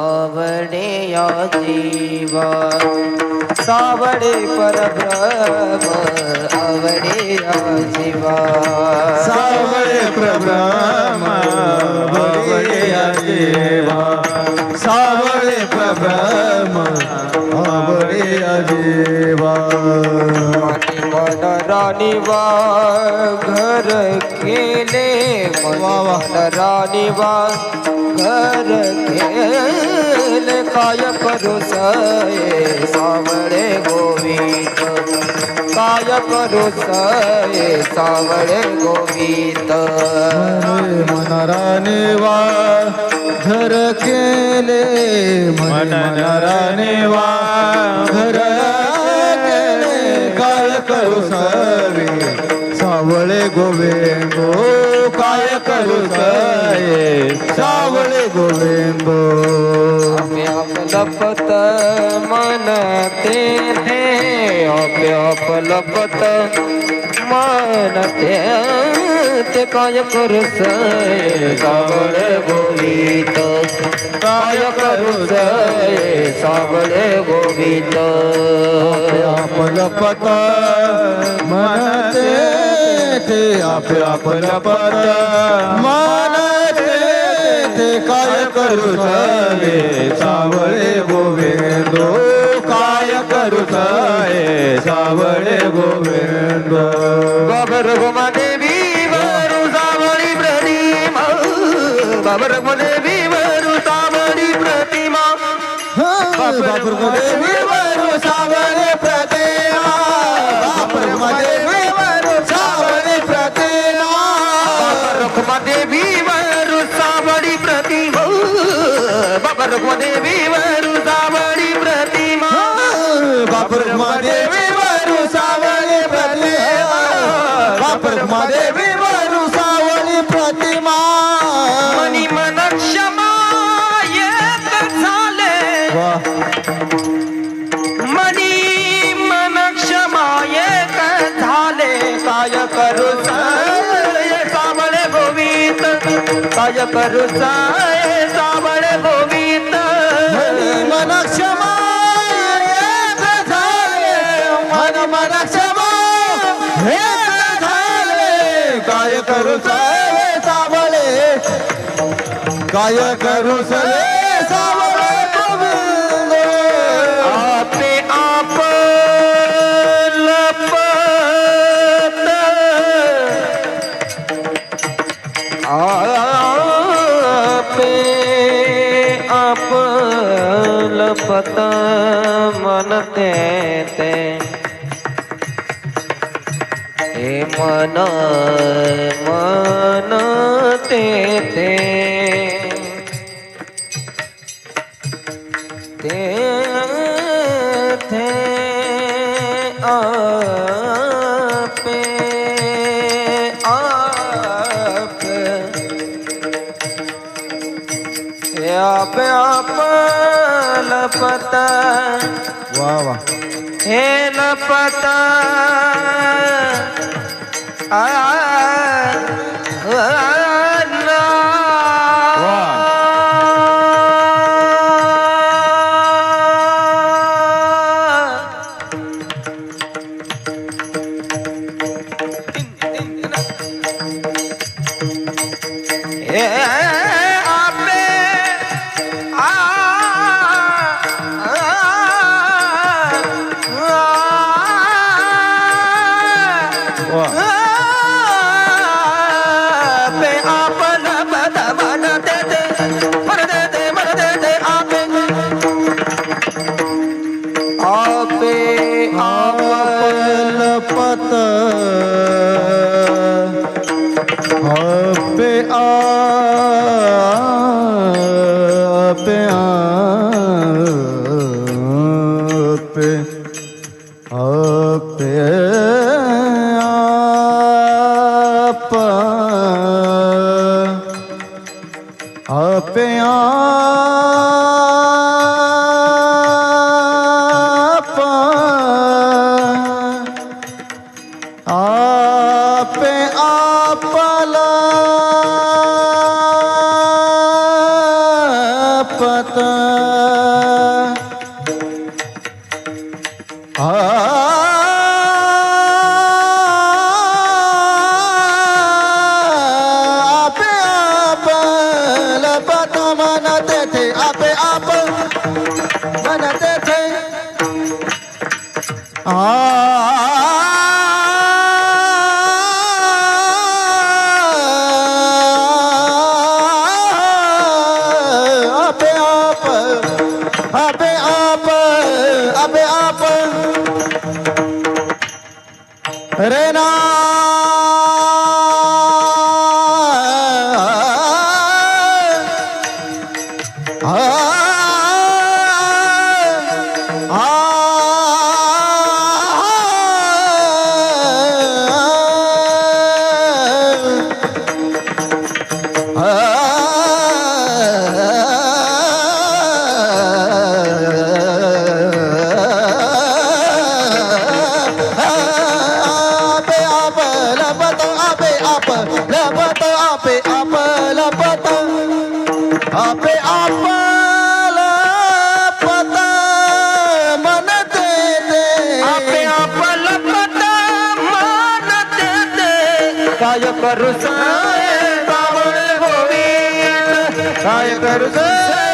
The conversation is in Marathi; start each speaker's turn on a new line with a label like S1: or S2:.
S1: आवडे या जीवा सावडे परब्रह्म आवडे या जीवा सावडे परब्रह्म राणीवा घर केले मन राणीवा घर केले काय करू सये सावळे गोविंद. काय करू सये सावळे गोविंद.
S2: मनराने वा घर केले. मनराने वा घर
S1: लपत मन ते ते आप लपत मन ते ते काय करू सये सावळे गोविंद काय करू सये सावळे गोविंद
S2: आपलं पत मनते ते आप लपत काय करू सवे सावळे गोविंदो. काय करू सये सावळे गोविंदो.
S1: बाबर गोमा देवी वरु सावळी प्रतिमा. बाबर गोमा देवी वरु सावळी प्रतिमा.
S2: बापर देवी वरु सावळे प्रतिमा.
S1: बाबा रुक्मा देवी वरु सावळी प्रतिमा.
S2: बापर देवी वरु सावळी प्रतिमा. बापर देवी वरु सावळी प्रतिमा.
S1: मनी मन क्षमा येत झाले. मनी मन क्षमा एक झाले. काय करू सावळे गोविंद? काय करू साय सावळे गोविंद?
S2: काय करू सवे
S1: आपे आप लपत। आपे आप लपत मनते ते। हे मन मन ते ते। थे आपे आप। हे आप आप लपत।
S2: वा वा
S1: हे लपत। आ ए आपे आ।
S2: वा
S1: पे आपण बद आपे आपे आपण
S2: पत পাতা आप रे
S1: काय करू सावण गोविंद
S2: काय करू ग